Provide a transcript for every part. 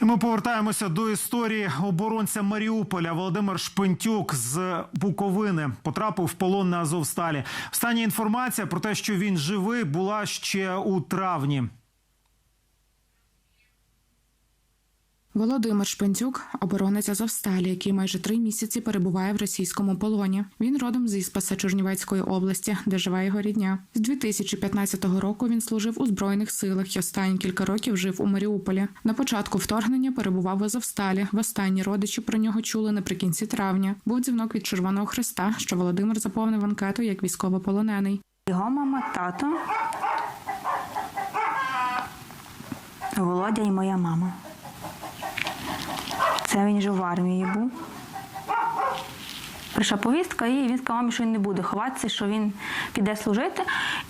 І ми повертаємося до історії оборонця Маріуполя. Володимир Шпентюк з Буковини потрапив в полон на Азовсталі. Остання інформація про те, що він живий, була ще у травні. Володимир Шпенцюк – оборонець Азовсталі, який майже три місяці перебуває в російському полоні. Він родом з Іспаса Чернівецької області, де живе його рідня. З 2015 року він служив у збройних силах і останні кілька років жив у Маріуполі. На початку вторгнення перебував в Азовсталі. Востанні родичі про нього чули наприкінці травня. Був дзвінок від Червоного Христа, що Володимир заповнив анкету як військовополонений. Його мама, тато, Володя і моя мама. Це він жив в армії був. Прийшла повістка, і він сказав що він не буде ховатися, що він піде служити.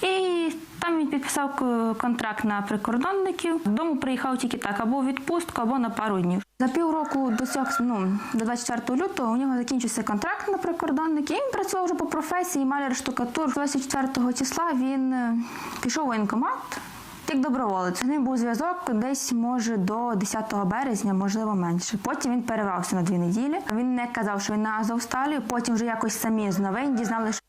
І там він підписав контракт на прикордонників. Додому приїхав тільки так, або в відпустку, або на пару днів. За півроку до цього, ну, до 24 лютого у нього закінчився контракт на прикордонники. Він працював вже по професії, маляр штукатур. 24 числа він е, пішов воєнкомат. Як доброволець. Ним був зв'язок десь, може, до 10 березня, можливо, менше. Потім він перервався на дві неділі. Він не казав, що він на Азовсталі. Потім вже якось самі з новин дізнали, що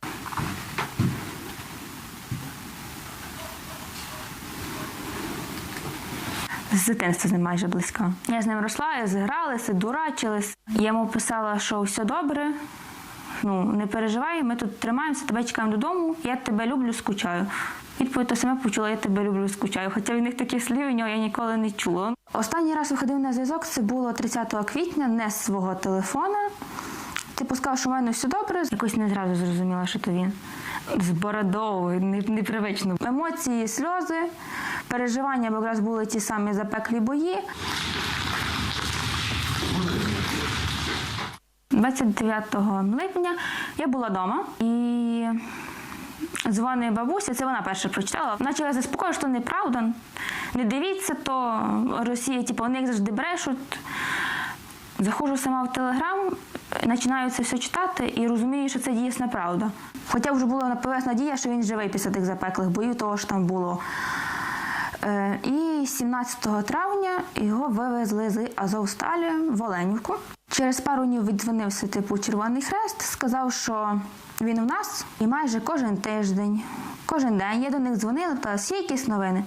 з дитинства з ним майже близька. Я з ним росла, зігралися, дурачились. Я йому писала, що все добре. Ну, не переживай, ми тут тримаємося, тебе чекаємо додому, я тебе люблю, скучаю. Відповідь то саме почула, я тебе люблю, скучаю. Хоча від них таких слів у нього я ніколи не чула. Останній раз виходив на зв'язок, це було 30 квітня, не з свого телефона. Типу сказав, що в мене все добре. Якось не зразу зрозуміла, що то він. З бородою, не- непривично. Емоції, сльози, переживання, бо якраз були ті самі запеклі бої. 29 липня я була вдома і дзвонить бабуся, це вона перша прочитала. Почала заспокоювати, що неправда. Не дивіться, то Росія, типу, вони як завжди брешуть. Заходжу сама в телеграм, починаю це все читати і розумію, що це дійсна правда. Хоча вже була появилась надія, що він живий після тих запеклих боїв, того що там було. Е, І 17 травня його вивезли з Азовсталі в Оленівку. Через пару днів віддзвонився типу Червоний Хрест, сказав, що він у нас, і майже кожен тиждень, кожен день я до них дзвонила, питала, є якісь новини.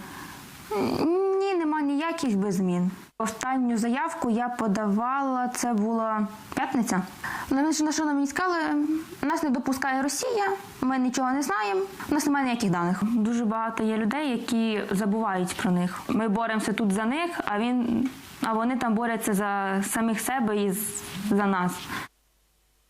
Ні, ніяких без змін. Останню заявку я подавала, це була п'ятниця. Ну, на що мені сказали, нас не допускає Росія, ми нічого не знаємо, у нас немає ніяких даних. Дуже багато є людей, які забувають про них. Ми боремося тут за них, а він, а вони там борються за самих себе і за нас.